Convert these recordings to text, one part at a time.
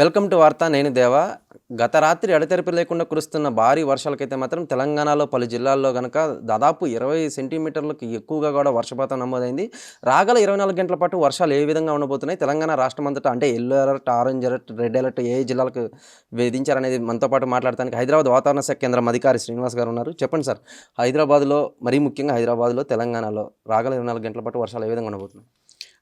Welcome to వార్త నేను దేవా. గత రాత్రి ఎడతెరిపి లేకుండా కురుస్తున్న భారీ వర్షాలకైతే మాత్రం తెలంగాణలో పలు జిల్లాల్లో కనుక దాదాపు ఇరవై సెంటీమీటర్లకు ఎక్కువగా కూడా వర్షపాతం నమోదైంది. రాగల ఇరవై నాలుగు గంటల పాటు వర్షాలు ఏ విధంగా ఉండబోతున్నాయి? తెలంగాణ రాష్ట్రం అంతటా అంటే yellow alert orange alert red alert ఏ జిల్లాలకు విధించారనేది మనతో పాటు మాట్లాడటానికి హైదరాబాద్ వాతావరణ శాఖ కేంద్రం అధికారి శ్రీనివాస్ గారు ఉన్నారు. చెప్పండి సార్ హైదరాబాద్లో మరీ ముఖ్యంగా హైదరాబాద్లో తెలంగాణలో రాగల ఇరవై నాలుగు గంటల పాటు వర్షాలు ఏ విధంగా ఉండబోతున్నాయి?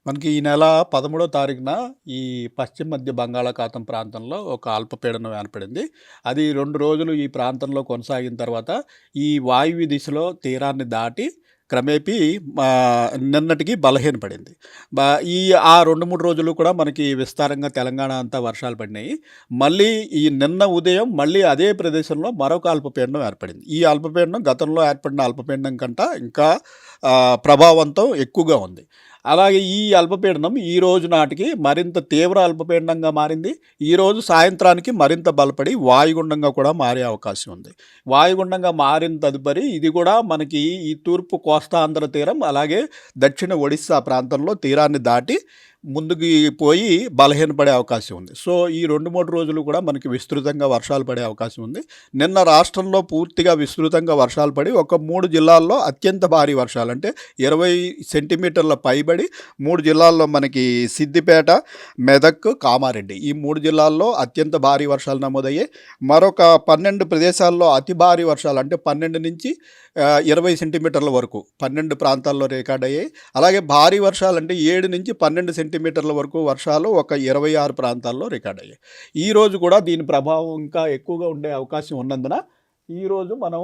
మనకి ఈ నెల పదమూడో తారీఖున ఈ పశ్చిమ మధ్య బంగాళాఖాతం ప్రాంతంలో ఒక అల్పపీడనం ఏర్పడింది. అది రెండు రోజులు ఈ ప్రాంతంలో కొనసాగిన తర్వాత ఈ వాయువ్య దిశలో తీరాన్ని దాటి క్రమేపీ నిన్నటికి బలహీనపడింది. ఈ ఆ రెండు మూడు రోజులు కూడా మనకి విస్తారంగా తెలంగాణ అంతా వర్షాలు పడినాయి. మళ్ళీ ఈ నిన్న ఉదయం మళ్ళీ అదే ప్రదేశంలో మరొక అల్పపీడనం ఏర్పడింది. ఈ అల్పపీడనం గతంలో ఏర్పడిన అల్పపీడనం కంట ఇంకా ప్రభావంతం ఎక్కువగా ఉంది. అలాగే ఈ అల్పపీడనం ఈ రోజు నాటికి మరింత తీవ్ర అల్పపీడనంగా మారింది. ఈ రోజు సాయంత్రానికి మరింత బలపడి వాయుగుండంగా కూడా మారే అవకాశం ఉంది. వాయుగుండంగా మారిన తదుపరి ఇది కూడా మనకి ఈ తూర్పు కోస్తాంధ్ర తీరం అలాగే దక్షిణ ఒడిస్సా ప్రాంతంలో తీరాన్ని దాటి ముందుకు పోయి బలహీనపడే అవకాశం ఉంది. సో ఈ రెండు మూడు రోజులు కూడా మనకి విస్తృతంగా వర్షాలు పడే అవకాశం ఉంది. నిన్న రాష్ట్రంలో పూర్తిగా విస్తృతంగా వర్షాలు పడి ఒక మూడు జిల్లాల్లో అత్యంత భారీ వర్షాలు. అంటే ఇరవై సెంటీమీటర్ల పైబడి మూడు జిల్లాల్లో మనకి సిద్దిపేట మెదక్ కామారెడ్డి. ఈ మూడు జిల్లాల్లో అత్యంత భారీ వర్షాలు నమోదయ్యాయి. మరొక పన్నెండు ప్రదేశాల్లో అతి భారీ వర్షాలు అంటే పన్నెండు నుంచి ఇరవై సెంటీమీటర్ల వరకు పన్నెండు ప్రాంతాల్లో రికార్డ్ అయ్యాయి. అలాగే భారీ వర్షాలు అంటే ఏడు నుంచి పన్నెండు సెంటీ సెంటీమీటర్ల వరకు వర్షాలు ఒక ఇరవై ఆరు ప్రాంతాల్లో రికార్డ్ అయ్యాయి. ఈ రోజు కూడా దీని ప్రభావం ఇంకా ఎక్కువగా ఉండే అవకాశం ఉన్నందున ఈరోజు మనం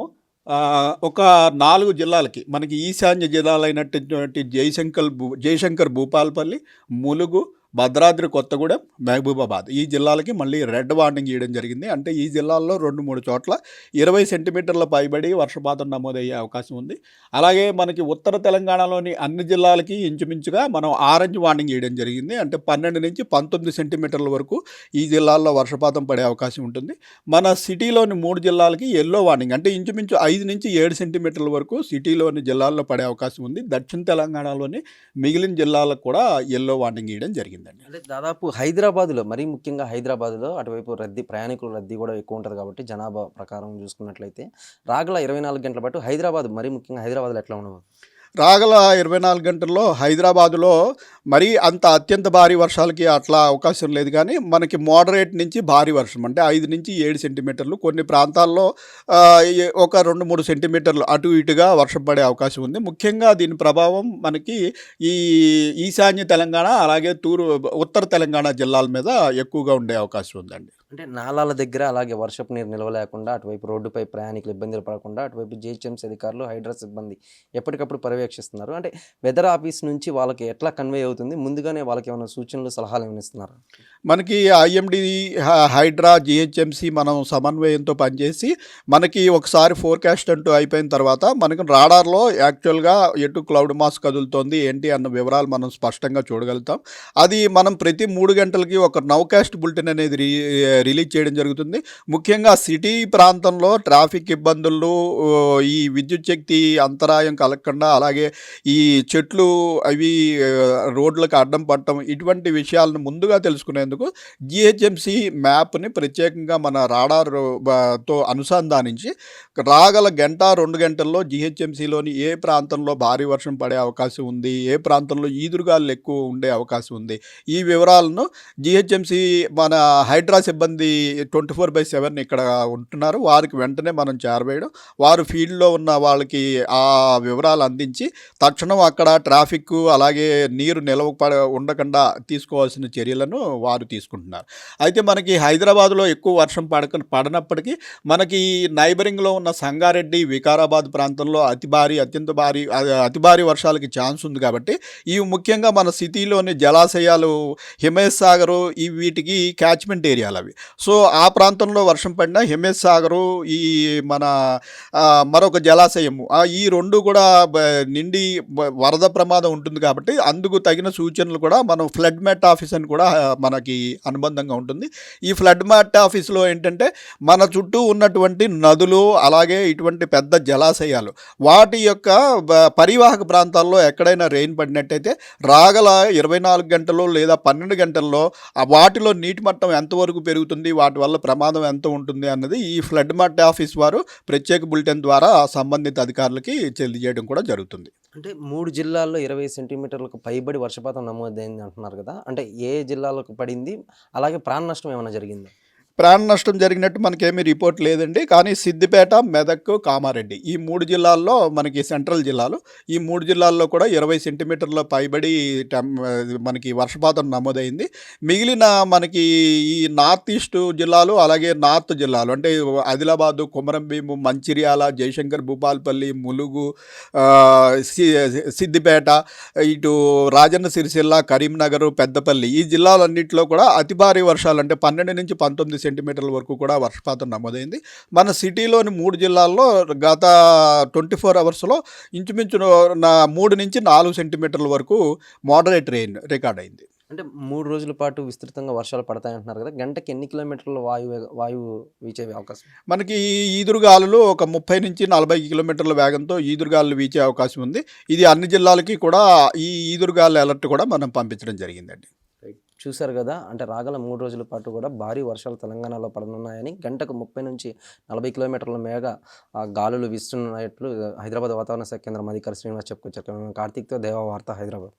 ఒక నాలుగు జిల్లాలకి మనకి ఈశాన్య జిల్లాలైనటువంటి జయశంకర్ భూ జయశంకర్ భూపాల్పల్లి ములుగు భద్రాద్రి కొత్తగూడెం మహబూబాబాద్. ఈ జిల్లాలకి మళ్ళీ రెడ్ వార్నింగ్ ఇవ్వడం జరిగింది. అంటే ఈ జిల్లాల్లో రెండు మూడు చోట్ల ఇరవై సెంటీమీటర్ల పైబడి వర్షపాతం నమోదయ్యే అవకాశం ఉంది. అలాగే మనకి ఉత్తర తెలంగాణలోని అన్ని జిల్లాలకి ఇంచుమించుగా మనం ఆరెంజ్ వార్నింగ్ ఇవ్వడం జరిగింది. అంటే పన్నెండు నుంచి పంతొమ్మిది సెంటీమీటర్ల వరకు ఈ జిల్లాల్లో వర్షపాతం పడే అవకాశం ఉంటుంది. మన సిటీలోని మూడు జిల్లాలకి ఎల్లో వార్నింగ్ అంటే ఇంచుమించు ఐదు నుంచి ఏడు సెంటీమీటర్ల వరకు సిటీలోని జిల్లాల్లో పడే అవకాశం ఉంది. దక్షిణ తెలంగాణలోని మిగిలిన జిల్లాలకు కూడా ఎల్లో వార్నింగ్ ఇవ్వడం జరిగిందండి. అంటే దాదాపు హైదరాబాద్లో మరీ ముఖ్యంగా హైదరాబాద్లో అటువైపు రద్దీ ప్రయాణికుల రద్దీ కూడా ఎక్కువ ఉంటుంది కాబట్టి జనాభా ప్రకారం చూసుకున్నట్లయితే రాగల ఇరవై నాలుగు గంటల పాటు హైదరాబాద్ మరీ ముఖ్యంగా హైదరాబాద్లో ఎట్లా ఉండవు రాగల ఇరవై నాలుగు గంటల్లో హైదరాబాదులో మరీ అంత అత్యంత భారీ వర్షాలకి అట్లా అవకాశం లేదు కానీ మనకి మోడరేట్ నుంచి భారీ వర్షం అంటే ఐదు నుంచి ఏడు సెంటీమీటర్లు. కొన్ని ప్రాంతాల్లో ఒక రెండు మూడు సెంటీమీటర్లు అటు ఇటుగా వర్షం పడే అవకాశం ఉంది. ముఖ్యంగా దీని ప్రభావం మనకి ఈ ఈశాన్య తెలంగాణ అలాగే తూరు ఉత్తర తెలంగాణ జిల్లాల మీద ఎక్కువగా ఉండే అవకాశం ఉందండి. అంటే నాలాల దగ్గర అలాగే వర్షపు నీరు నిల్వ లేకుండా అటువైపు రోడ్డుపై ప్రయాణికులు ఇబ్బందులు పడకుండా అటువైపు జిహెచ్ఎంసీ అధికారులు హైడ్రా సిబ్బంది ఎప్పటికప్పుడు పర్యవేక్షిస్తున్నారు? అంటే వెదర్ ఆఫీస్ నుంచి వాళ్ళకి ఎట్లా కన్వే అవుతుంది? ముందుగానే వాళ్ళకి ఏమైనా సూచనలు సలహాలు ఏమైనా ఇస్తున్నారు? మనకి ఐఎండి హైడ్రా జిహెచ్ఎంసి మనం సమన్వయంతో పనిచేసి మనకి ఒకసారి ఫోర్కాస్ట్ అంటూ అయిపోయిన తర్వాత మనకు రాడార్లో యాక్చువల్గా ఎటు క్లౌడ్ మాస్ కదులుతోంది ఏంటి అన్న వివరాలు మనం స్పష్టంగా చూడగలుగుతాం. అది మనం ప్రతి మూడు గంటలకి ఒక నౌకాస్ట్ బులెటిన్ అనేది రీ రిలీజ్ చేయడం జరుగుతుంది. ముఖ్యంగా సిటీ ప్రాంతంలో ట్రాఫిక్ ఇబ్బందులు ఈ విద్యుత్ శక్తి అంతరాయం కలగకుండా అలా అలాగే ఈ చెట్లు అవి రోడ్లకు అడ్డం పడటం ఇటువంటి విషయాలను ముందుగా తెలుసుకునేందుకు జిహెచ్ఎంసి మ్యాప్ని ప్రత్యేకంగా మన రాడార్తో అనుసంధానించి రాగల గంట రెండు గంటల్లో జిహెచ్ఎంసిలోని ఏ ప్రాంతంలో భారీ వర్షం పడే అవకాశం ఉంది ఏ ప్రాంతంలో ఈదురుగాలు ఎక్కువ ఉండే అవకాశం ఉంది. ఈ వివరాలను జిహెచ్ఎంసి మన హైడ్రా సిబ్బంది ట్వంటీ ఫోర్ బై సెవెన్ ఇక్కడ ఉంటున్నారు. వారికి వెంటనే మనం చేరవేయడం వారు ఫీల్డ్లో ఉన్న వాళ్ళకి ఆ వివరాలు అందించి తక్షణం అక్కడ ట్రాఫిక్ అలాగే నీరు నిలవ పడ ఉండకుండా తీసుకోవాల్సిన చర్యలను వారు తీసుకుంటున్నారు. అయితే మనకి హైదరాబాద్లో ఎక్కువ వర్షం పడక పడనప్పటికీ మనకి నైబరింగ్లో ఉన్న సంగారెడ్డి వికారాబాద్ ప్రాంతంలో అతి భారీ అత్యంత భారీ అతి భారీ వర్షాలకి ఛాన్స్ ఉంది కాబట్టి ఇవి ముఖ్యంగా మన సిటీలోని జలాశయాలు హిమేష్ సాగరు ఈ వీటికి క్యాచ్మెంట్ ఏరియాలు అవి. సో ఆ ప్రాంతంలో వర్షం పడిన హిమేష్ సాగరు ఈ మన మరొక జలాశయము ఈ రెండు కూడా నిండి వరద ప్రమాదం ఉంటుంది కాబట్టి అందుకు తగిన సూచనలు కూడా మనం ఫ్లడ్ మ్యాట్ ఆఫీస్ అని కూడా మనకి అనుబంధంగా ఉంటుంది. ఈ ఫ్లడ్ మ్యాట్ ఆఫీస్లో ఏంటంటే మన చుట్టూ ఉన్నటువంటి నదులు అలాగే ఇటువంటి పెద్ద జలాశయాలు వాటి యొక్క పరివాహక ప్రాంతాల్లో ఎక్కడైనా రెయిన్ పడినట్టయితే రాగల ఇరవై నాలుగు గంటలు లేదా పన్నెండు గంటల్లో వాటిలో నీటి మట్టం ఎంతవరకు పెరుగుతుంది వాటి వల్ల ప్రమాదం ఎంత ఉంటుంది అన్నది ఈ ఫ్లడ్ మ్యాట్ ఆఫీస్ వారు ప్రత్యేక బులెటిన్ ద్వారా సంబంధిత అధికారులకి తెలియజేయడం కూడా జరుగుతుంది. అంటే మూడు జిల్లాల్లో ఇరవై సెంటీమీటర్లకు పైబడి వర్షపాతం నమోదైంది అంటున్నారు కదా. అంటే ఏ జిల్లాలకు పడింది? అలాగే ప్రాణ నష్టం ఏమైనా జరిగిందా? ప్రాణ నష్టం జరిగినట్టు మనకేమీ రిపోర్ట్ లేదండి. కానీ సిద్దిపేట మెదక్ కామారెడ్డి ఈ మూడు జిల్లాల్లో మనకి సెంట్రల్ జిల్లాలు. ఈ మూడు జిల్లాల్లో కూడా ఇరవై సెంటీమీటర్ల పైబడి టెం మనకి వర్షపాతం నమోదైంది. మిగిలిన మనకి ఈ నార్త్ ఈస్ట్ జిల్లాలు అలాగే నార్త్ జిల్లాలు అంటే ఆదిలాబాదు కొమరంభీము మంచిర్యాల జయశంకర్ భూపాల్పల్లి ములుగు సి- సిద్దిపేట ఇటు రాజన్న సిరిసిల్ల కరీంనగర్ పెద్దపల్లి ఈ జిల్లాలన్నింటిలో కూడా అతి భారీ వర్షాలు అంటే పన్నెండు నుంచి పంతొమ్మిది సెంటీమీటర్ల వరకు కూడా వర్షపాతం నమోదైంది. మన సిటీలోని మూడు జిల్లాల్లో గత ట్వంటీ ఫోర్ అవర్స్లో ఇంచుమించు నా మూడు నుంచి నాలుగు సెంటీమీటర్ల వరకు మోడరేట్ రెయిన్ రికార్డ్ అయింది. అంటే మూడు రోజుల పాటు విస్తృతంగా వర్షాలు పడతాయంటున్నారు కదా గంటకి ఎన్ని కిలోమీటర్ల వాయువు వాయువు వీచే అవకాశం? మనకి ఈ ఈదురుగాలులు ఒక ముప్పై నుంచి నలభై కిలోమీటర్ల వేగంతో ఈదురుగాలు వీచే అవకాశం ఉంది. ఇది అన్ని జిల్లాలకి కూడా ఈ ఈదురుగాలు అలర్ట్ కూడా మనం పంపించడం జరిగిందండి. చూశారు కదా? అంటే రాగల మూడు రోజుల పాటు కూడా భారీ వర్షాలు తెలంగాణలో పడనున్నాయని గంటకు ముప్పై నుంచి నలభై కిలోమీటర్ల మేఘ గాలులు వీస్తున్నట్లు హైదరాబాద్ వాతావరణ శాఖ కేంద్రం అధికారి శ్రీనివాస్ చెప్పుకొచ్చారు. కార్తీక్తో దేవ వార్త హైదరాబాద్.